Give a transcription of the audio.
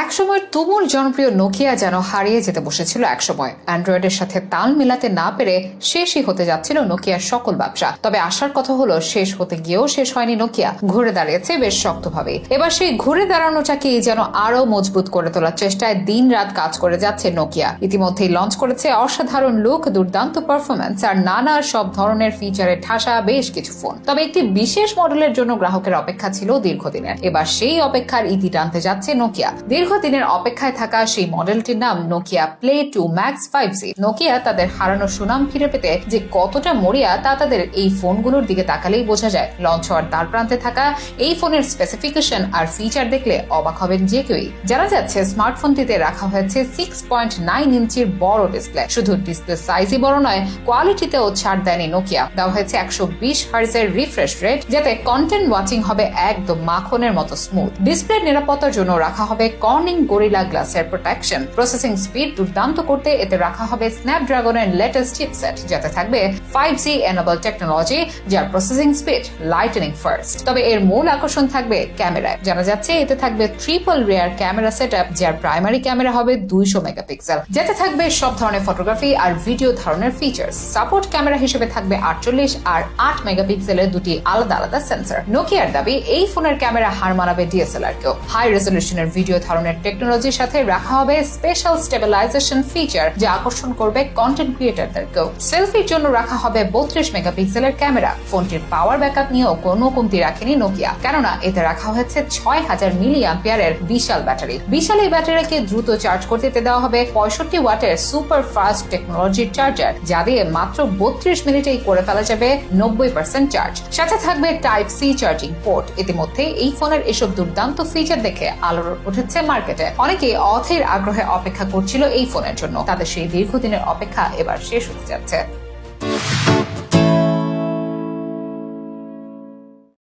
একসময় তুমুল জনপ্রিয় নোকিয়া যেন হারিয়ে যেতে বসেছিল একসময়। অ্যান্ড্রয়েডের সাথে তাল মিলাতে না পেরে শেষই হতে যাচ্ছিল নোকিয়ার সকল ব্যবসা। তবে আসার কথা হলো, শেষ হতে গিয়েও শেষ হয়নি নোকিয়া। ঘুরে দাঁড়িয়েছে বেশ শক্তভাবে এবার সেই ঘুরে দাঁড়ানোটাকে যেন আরও মজবুত করে তোলার চেষ্টায় দিন রাত কাজ করে যাচ্ছে নোকিয়া। ইতিমধ্যেই লঞ্চ করেছে অসাধারণ লুক, দুর্দান্ত পারফরমেন্স আর নানা সব ধরনের ফিচারে ঠাসা বেশ কিছু ফোন। তবে একটি বিশেষ মডেলের জন্য গ্রাহকের অপেক্ষা ছিল দীর্ঘদিনের। এবার সেই অপেক্ষার ইতি টানতে যাচ্ছে নোকিয়া। দীর্ঘদিনের অপেক্ষায় থাকা সেই মডেলটির নাম Nokia play two max five G Nokia তাদের হারানো সুনাম ফিরে পেতে যে কতটা মরিয়া তা তাদের এই ফোনগুলোর দিকে তাকালেই বোঝা যায়। লঞ্চ হওয়ার দ্বার প্রান্তে থাকা এই ফোনের স্পেসিফিকেশন আর ফিচার দেখলে অবাক হবেন যে কেউই। জানা যাচ্ছে স্মার্টফোনটিতে রাখা হয়েছে সিক্স পয়েন্ট নাইন ইঞ্চির বড় ডিসপ্লে শুধু ডিসপ্লে সাইজই বড় নয় কোয়ালিটিতেও ছাড় দেয়নি নোকিয়া দেওয়া হয়েছে একশো বিশ হার্জের রিফ্রেশ রেট যাতে কন্টেন্ট ওয়াচিং হবে একদম মাখনের মতো স্মুথ ডিসপ্লে নিরাপত্তার জন্য রাখা হবে কর্নিং গরিলা গ্লাসের প্রোটেকশন প্রসেসিং স্পিড দুর্দান্ত করতে এতে রাখা হবে স্ন্যাপড্রাগনের লেটেস্ট চিপসেট যাতে থাকবে ফাইভ জি এনাবল টেকনোলজি যার প্রসেসিং স্পিড লাইটেনিং ফার্স্ট তবে এর মূল আকর্ষণ থাকবে ক্যামেরায় জানা যাচ্ছে এতে থাকবে ট্রিপল রেয়ার ক্যামেরা সেট যার প্রাইমারি ক্যামেরা হবে দুইশো মেগাপিক্সেল যাতে থাকবে সব ধরনের ফটোগ্রাফি আর ভিডিও ধারণের ফিচার্স সাপোর্ট ক্যামেরা হিসেবে থাকবে আটচল্লিশ আর আট মেগাপিক্সেলের দুটি আলাদা আলাদা সেন্সর নোকিয়ার দাবি, এই ফোনের ক্যামেরা হার মানাবে ডিএসএলআর কেও হাই রেজলিউশনের ভিডিও ধারণের টেকনোলজির সাথে রাখা হবে স্পেশাল স্টেবিলাইজেশন ফিচার যা আকর্ষণ করবে কন্টেন্ট ক্রিয়েটারদেরকেও সেলফির জন্য রাখা হবে বত্রিশ মেগাপিক্সেলের ক্যামেরা। ফোনটির পাওয়ার ব্যাকআপ নিয়েও কোনো কমতি রাখেনি নোকিয়া কেননা, এতে রাখা হয়েছে ছয় হাজার মিলি অ্যাম্পিয়ারের বিশাল ব্যাটারি। বিশাল এই ব্যাটারিকে দ্রুত চার্জ করতে দেওয়া হবে পঁয়ষট্টি ওয়াটের সুপার ফাস্ট টেকনোলজির চার্জার যা দিয়ে মাত্র বত্রিশ মিনিটেই করে ফেলা যাবে নব্বই পার্সেন্ট চার্জ সাথে থাকবে টাইপ সি চার্জিং পোর্ট ইতিমধ্যে এই ফোনের এসব দুর্দান্ত ফিচার দেখে আলোড়ন উঠেছে মার্কেটে অনেকে অথের আগ্রহে অপেক্ষা করছিল এই ফোনের জন্য। তাদের সেই দীর্ঘদিনের অপেক্ষা এবার শেষ হতে যাচ্ছে।